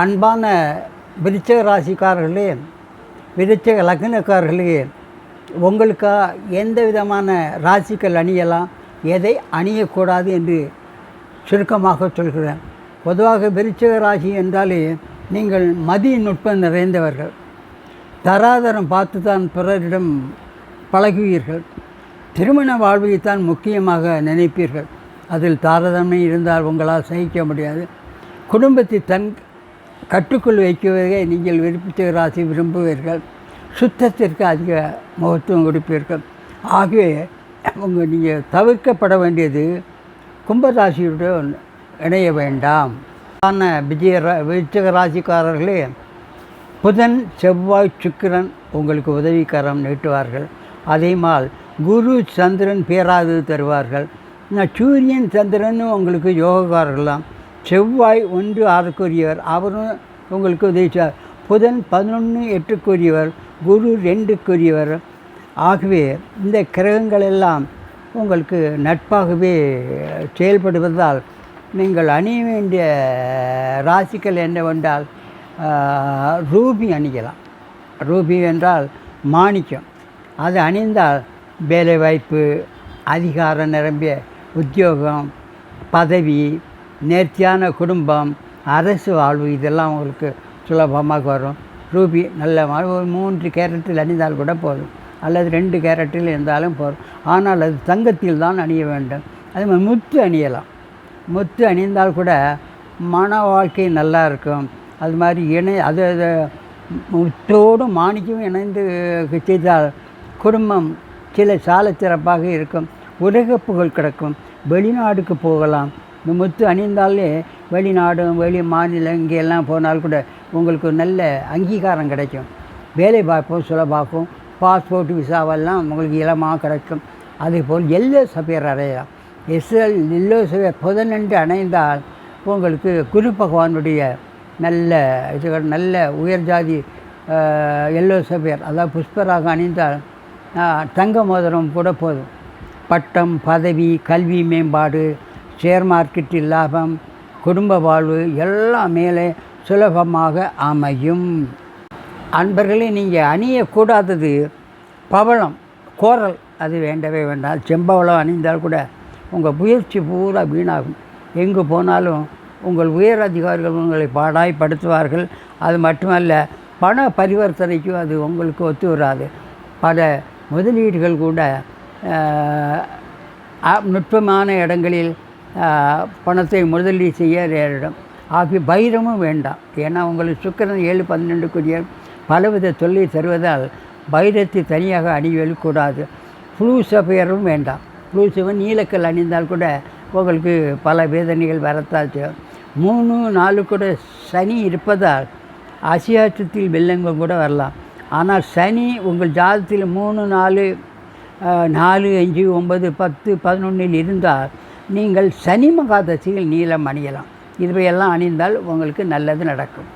அன்பான விருச்சக ராசிக்காரர்களே விருச்சக லக்னக்காரர்களே உங்களுக்காக எந்த விதமான ராசிகள் அணியலாம் எதை அணியக்கூடாது என்று சுருக்கமாக சொல்கிறேன். பொதுவாக விருச்சக ராசி என்றாலே நீங்கள் மதிய நுட்பம் நிறைந்தவர்கள். தராதரம் பார்த்து தான் பிறரிடம் பழகுவீர்கள். திருமண வாழ்வைத்தான் முக்கியமாக நினைப்பீர்கள். அதில் தாரதமே இருந்தால் உங்களால் சகிக்க முடியாது. குடும்பத்தை தன் கட்டுக்குள் வைக்குவதை நீங்கள் விருப்பித்த ராசி விரும்புவீர்கள். சுத்தத்திற்கு அதிக முகத்துவம் கொடுப்பீர்கள். ஆகவே உங்கள் நீங்கள் தவிர்க்கப்பட வேண்டியது கும்பராசியுடன் இணைய வேண்டாம். ஆன விஜய ரா- ராசிக்காரர்களே புதன் செவ்வாய் சுக்கிரன் உங்களுக்கு உதவிக்கரம் நீட்டுவார்கள். அதேமால் குரு சந்திரன் பேராது தருவார்கள். நான் சூரியன் சந்திரனும் உங்களுக்கு யோகக்காரர்களாம் செவ்வாய் ஒன்று ஆறுக்குரியவர். அவரும் உங்களுக்கு உதவிச்சார். புதன் பதினொன்று எட்டுக்குரியவர். குரு ரெண்டுக்குரியவர். ஆகவே இந்த கிரகங்கள் எல்லாம் உங்களுக்கு நட்பாகவே செயல்படுவதால் நீங்கள் அணிய வேண்டிய ராசிகள் என்னவென்றால் ரூபி அணியலாம். ரூபி என்றால் மாணிக்கம். அது அணிந்தால் வேலைவாய்ப்பு அதிகாரம் நிரம்பிய உத்தியோகம் பதவி நேர்த்தியான குடும்பம் அரசு வாழ்வு இதெல்லாம் உங்களுக்கு சுலபமாக வரும். ரூபி நல்ல ஒரு மூன்று கேரட்டில் அணிந்தால் கூட போதும். அல்லது ரெண்டு கேரட்டில் இருந்தாலும் போதும். ஆனால் அது தங்கத்தில் தான் அணிய வேண்டும். அதே மாதிரி முத்து அணியலாம். முத்து அணிந்தால் கூட மன வாழ்க்கை நல்லா இருக்கும். அது மாதிரி இணை அது முத்தோடும் முத்தோடு மாணிக்கம் இணைந்து செய்தால் குடும்பம் சில சால சிறப்பாக இருக்கும். உலக புகழ் கிடக்கும். வெளிநாடுக்கு போகலாம். இந்த முத்து அணிந்தாலே வெளிநாடும் வெளி மாநிலம் இங்கெல்லாம் போனால் கூட உங்களுக்கு நல்ல அங்கீகாரம் கிடைக்கும். வேலை பார்ப்போம் சுலபாக்கும் பாஸ்போர்ட் விசாவெல்லாம் உங்களுக்கு இலமாக கிடைக்கும். அதே போல் எல்லோ சபையர் அடையலாம். எஸ்எல் எல்லோ சபையர் புதனன்று அணைந்தால் உங்களுக்கு குரு பகவானுடைய நல்ல இது நல்ல உயர் ஜாதி எல்லோ சபையர் அதாவது புஷ்பராக அணிந்தால் தங்க மோதிரம் கூட போதும். பட்டம் பதவி கல்வி மேம்பாடு ஷேர் மார்க்கெட்டில் லாபம் குடும்ப வாழ்வு எல்லாம் மேலே சுலபமாக அமையும். அன்பர்களே நீங்கள் அணியக்கூடாதது பவளம் கோரல் அது வேண்டவே வேண்டாம். செம்பவளம் அணிந்தால் கூட உங்கள் முயற்சி பூரா வீணாகும். எங்கு போனாலும் உங்கள் உயர் அதிகாரிகள் உங்களை பாடாய்ப்படுத்துவார்கள். அது மட்டுமல்ல பண பரிவர்த்தனைக்கும் அது உங்களுக்கு ஒத்து வராது. பல முதலீடுகள் கூட நுட்பமான இடங்களில் பணத்தை முதலீடு செய்ய நேரிடும். ஆகிய பைரமும் வேண்டாம். ஏன்னா உங்களுக்கு சுக்கரன் ஏழு பன்னெண்டுக்குரிய பலவித தொல்லை தருவதால் பைரத்தை தனியாக அணிவல் கூடாது சபையரும் வேண்டாம். ஃப்ளூ நீலக்கல் அணிந்தால் கூட உங்களுக்கு பல வேதனைகள் வரத்தான் செய்யும். மூணு நாலு கூட சனி இருப்பதால் அசியாச்சத்தில் வெள்ளங்கள் கூட வரலாம். ஆனால் சனி உங்கள் ஜாதத்தில் மூணு நாலு நாலு அஞ்சு ஒன்பது பத்து பதினொன்றில் இருந்தால் நீங்கள் சனி மகாதசியில் நீலம் அணியலாம். இதுவையெல்லாம் அணிந்தால் உங்களுக்கு நல்லது நடக்கும்.